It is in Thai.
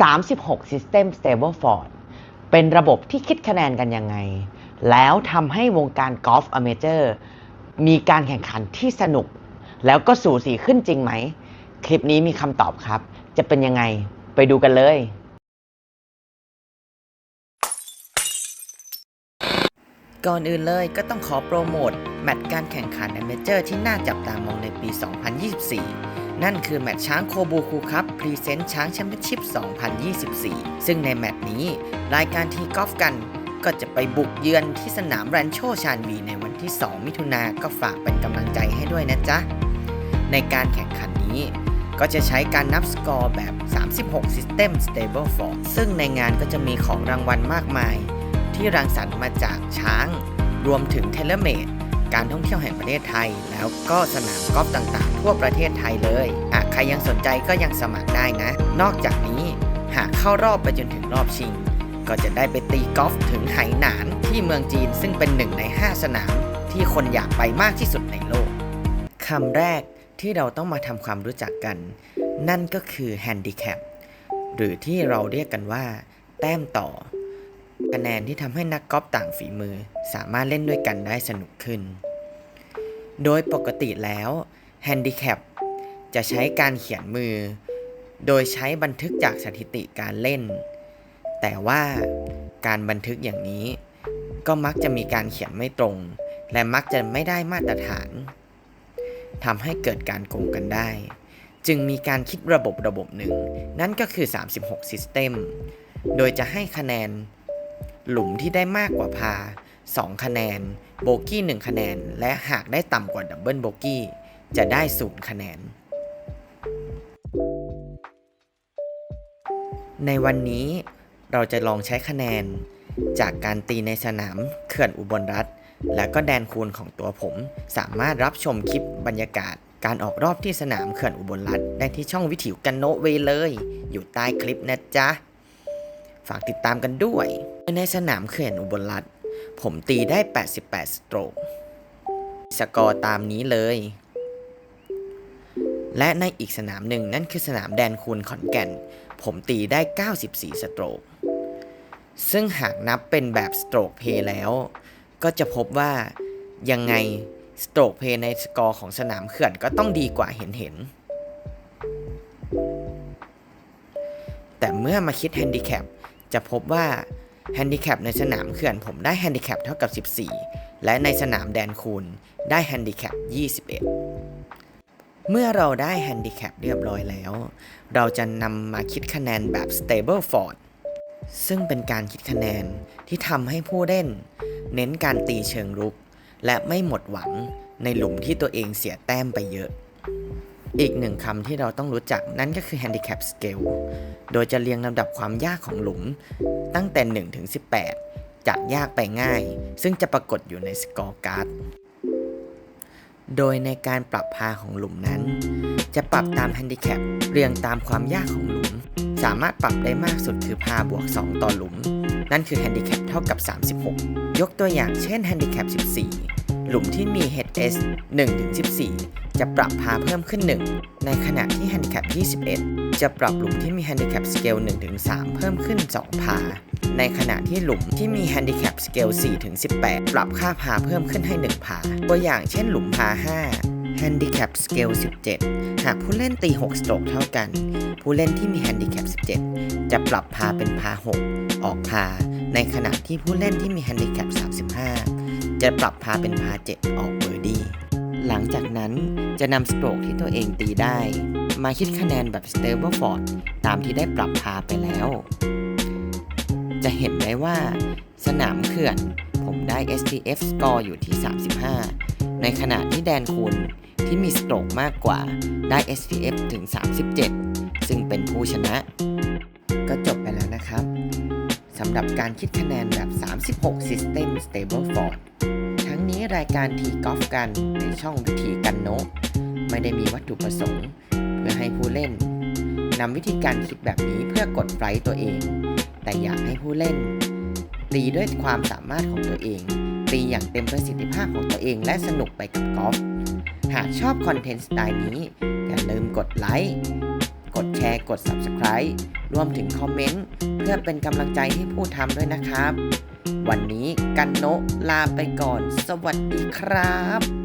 36 System Stable Ford เป็นระบบที่คิดคะแนนกันยังไง แล้วทำให้วงการกอล์ฟอเมเจอร์มีการแข่งขันที่สนุก แล้วก็สูสีขึ้นจริงไหม คลิปนี้มีคำตอบครับ จะเป็นยังไงไปดูกันเลย ก่อนอื่นเลยก็ต้องขอโปรโมท แมตช์การแข่งขันในเมเจอร์ที่น่าจับตามองในปี 2024 นั่นคือแมตช์ช้างโคบูคูครับพรีเซนต์ช้างแชมเปี้ยนชิพ 2024 ซึ่งในแมตช์นี้ รายการทีกอล์ฟกันก็จะไปบุกเยือนที่สนามแรนโชชานวีในวันที่ 2 มิถุนาก็ฝากเป็นกำลังใจให้ด้วยนะจ๊ะ ในการแข่งขันนี้ ก็จะใช้การนับสกอร์แบบ 36 System Stable Form ซึ่งในงานก็จะมีของรางวัลมากมาย ที่รังสรรค์มาจากช้าง รวมถึงเทเลเมด การท่องเที่ยวแห่งประเทศไทย แล้วก็สนามกอล์ฟต่างๆ ทั่วประเทศไทยเลยอะใครยังสนใจก็ยังสมัครได้นะ นอกจากนี้หากเข้ารอบไปจนถึงรอบชิง ก็จะได้ไปตีกอล์ฟถึงไหหนานที่เมืองจีนซึ่งเป็นหนึ่งใน 5 สนามที่คนอยากไปมากที่สุดในโลกคำแรกที่เราต้องมาทำความรู้จักกัน นั่นก็คือแฮนดิแคปหรือที่เราเรียกกันว่า แต้มต่อ คะแนนที่ทำให้นักกอล์ฟต่างฝีมือสามารถเล่นด้วยกันได้สนุกขึ้น โดยปกติแล้วแฮนดิแคปจะใช้การเขียนมือ โดยใช้บันทึกจากสถิติการเล่น แต่ว่าการบันทึกอย่างนี้ ก็มักจะมีการเขียนไม่ตรง และมักจะไม่ได้มาตรฐานทำให้เกิดการโกงกันได้ จึงมีการคิดระบบระบบหนึ่ง นั่นก็คือ 36 System โดยจะให้คะแนน หลุมที่ได้มากกว่าพา 2 คะแนน โบกี้ 1 คะแนน และหากได้ต่ำกว่าดับเบิลโบกี้ จะได้ 0 คะแนน ในวันนี้เราจะลองใช้คะแนน จากการตีในสนามเขื่อนอุบลรัฐ และก็แดนคูณของตัวผม สามารถรับชมคลิปบรรยากาศ การออกรอบที่สนามเขื่อนอุบลรัฐได้ที่ช่องวิถีกันโนเวเลย อยู่ใต้คลิปนะจ๊ะ ฝากติดตามกันด้วย ในสนามเขื่อนอุบลรัฐผมตีได้ 88 สโตรก สกอร์ตามนี้เลย และในอีกสนามหนึ่งนั่นคือสนามแดนคูณขอนแก่น ผมตีได้ 94 สโตรก ซึ่งหากนับเป็นแบบสโตรกเพย์แล้ว ก็จะพบว่ายังไงสโตรกเพย์ในสกอร์ของสนามเขื่อนก็ต้องดีกว่าเห็นเห็นแต่เมื่อมาคิดแฮนดิแคป จะพบว่าแฮนดิแคปในสนามเขื่อนผมได้แฮนดิแคปเท่ากับ 14 และในสนามแดนคูณได้แฮนดิแคป 21 เมื่อเราได้แฮนดิแคปเรียบร้อยแล้ว เราจะนำมาคิดคะแนนแบบ Stable Ford ซึ่งเป็นการคิดคะแนนที่ทำให้ผู้เล่น เน้นการตีเชิงรุก และไม่หมดหวังในหลุมที่ตัวเองเสียแต้มไปเยอะ อีกหนึ่งคำที่เราต้องรู้จักนั่นก็คือ Handicap Scale โดยจะเรียงลำดับความยากของหลุม ตั้งแต่ 1 ถึง 18 จากยากไปง่าย ซึ่งจะปรากฏอยู่ในสกอร์การ์ด โดยในการปรับพาของหลุมนั้น จะปรับตามแฮนดิแคปเรียงตามความยากของหลุม สามารถปรับได้มากสุดคือพาบวก 2 ต่อหลุม นั่นคือแฮนดิแคปเท่ากับ 36 ยกตัวอย่างเช่นแฮนดิแคป14 หลุมที่มี HS 1-14 จะปรับพาเพิ่มขึ้น 1 ในขณะที่แฮนดิแคป21 จะปรับหลุมที่มีแฮนดิแคปสเกล1-3 เพิ่มขึ้น 2 พา ในขณะที่หลุมที่มีแฮนดิแคปสเกล4-18 ปรับค่าพาเพิ่มขึ้นให้ 1 พา ตัวอย่างเช่นหลุมพา 5 Handicap Scale 17 หากผู้เล่นตี 6 สโตรกเท่ากัน ผู้เล่นที่มี Handicap 17 จะปรับพาเป็นพา 6 ออกพา ในขณะที่ผู้เล่นที่มี Handicap 35 จะปรับพาเป็นพา 7 ออกเบอร์ดี้ หลังจากนั้นจะนำสโตรกที่ตัวเองตีได้ มาคิดคะแนนแบบ Stable Ford ตามที่ได้ปรับพาไปแล้ว จะเห็นได้ว่า สนามเขื่อน ผมได้ STF score อยู่ที่ 35 ในขณะที่แดนคูณที่มีสโตรกมากกว่าได้ STF ถึง 37 ซึ่งเป็นผู้ชนะ ก็จบไปแล้วนะครับสำหรับการคิดคะแนนแบบ 36 System Stable Ford งนี้รายการทีกอล์ฟกันในช่องวิธีกันโนไม่ได้มีวัตถุประสงค์ เพื่อให้ผู้เล่นนำวิธีการคิดแบบนี้เพื่อกดไฟตัวเอง แต่อยากให้ผู้เล่นตีด้วยความสามารถของตัวเองตีอย่างเต็มประสิทธิภาพของตัวเองและสนุกไปกับกอล์ฟหากชอบคอนเทนต์สไตล์นี้ อย่าลืมกดไลค์ กดแชร์ กด Subscribe รวมถึงคอมเมนต์ เพื่อเป็นกำลังใจให้ผู้ทำด้วยนะครับ วันนี้กันโนะลาไปก่อน สวัสดีครับ